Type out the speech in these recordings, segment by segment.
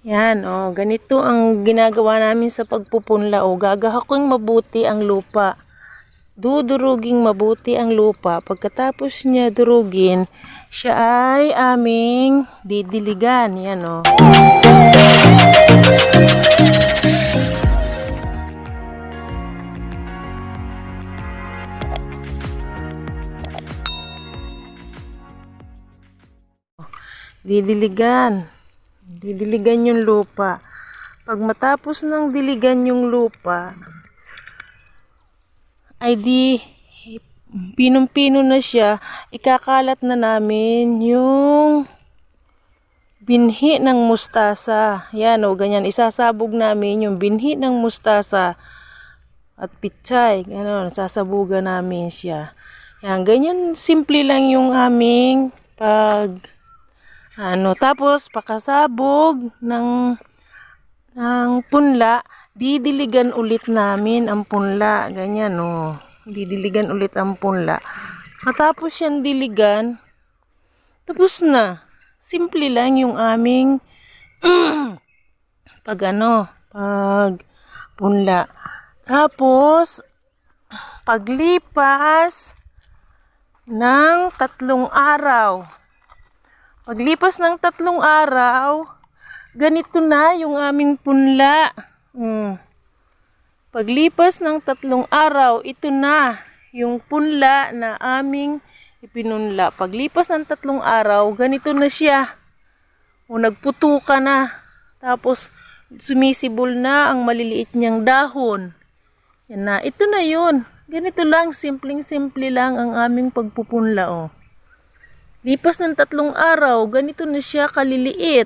Yan, oh, ganito ang ginagawa namin sa pagpupunla. O, gagahaking mabuti ang lupa. Duduruging mabuti ang lupa. Pagkatapos niya durugin, siya ay aming didiligan. Yan, oh. Didiligan. Didiligan yung lupa. Pag matapos ng diligan yung lupa, ay di pinong-pino na siya, ikakalat na namin yung binhi ng mustasa. Yan o, ganyan. Isasabog namin yung binhi ng mustasa at pichay. Ganon, sasabugan namin siya. Yan, ganyan. Simple lang yung aming pag ano, tapos pakasabog ng ng punla, didiligan ulit namin ang punla. Ganyan, oh. Didiligan ulit ang punla. Matapos yan diligan, tapos na. Simple lang yung aming pag ano, pag punla. Tapos, paglipas ng tatlong araw, Paglipas ng tatlong araw, ganito na yung aming punla. Mm. Paglipas ng tatlong araw, ito na yung punla na aming ipinunla. Paglipas ng tatlong araw, ganito na siya. O nagputuka na. Tapos sumisibol na ang maliliit niyang dahon. Yan na. Ito na yun. Ganito lang, simpleng-simple lang ang aming pagpupunla. Oh. Lipas ng tatlong araw, ganito na siya kaliliit.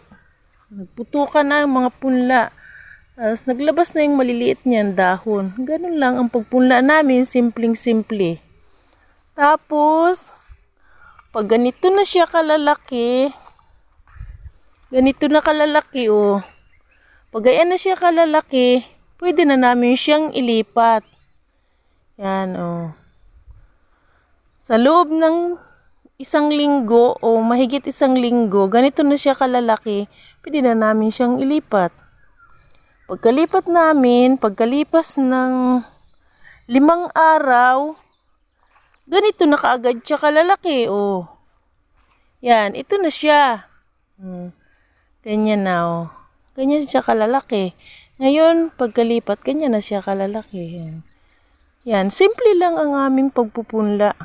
Nagputukan na ang mga punla. Tapos naglabas na yung maliliit niyan dahon. Ganun lang ang pagpunla namin, simpleng-simple. Tapos, pag ganito na siya kalalaki, ganito na kalalaki oh. Pag ayan na siya kalalaki, pwede na namin siyang ilipat. Yan oh. Sa loob ng isang linggo o mahigit isang linggo, ganito na siya kalalaki, pwede na namin siyang ilipat. Pagkalipat namin, pagkalipas ng limang araw, ganito na kaagad siya kalalaki. O, yan, ito na siya. Hmm. Ganyan na, o. Ganyan siya kalalaki. Ngayon, pagkalipat, ganyan na siya kalalaki. Yan, simple lang ang aming pagpupunla.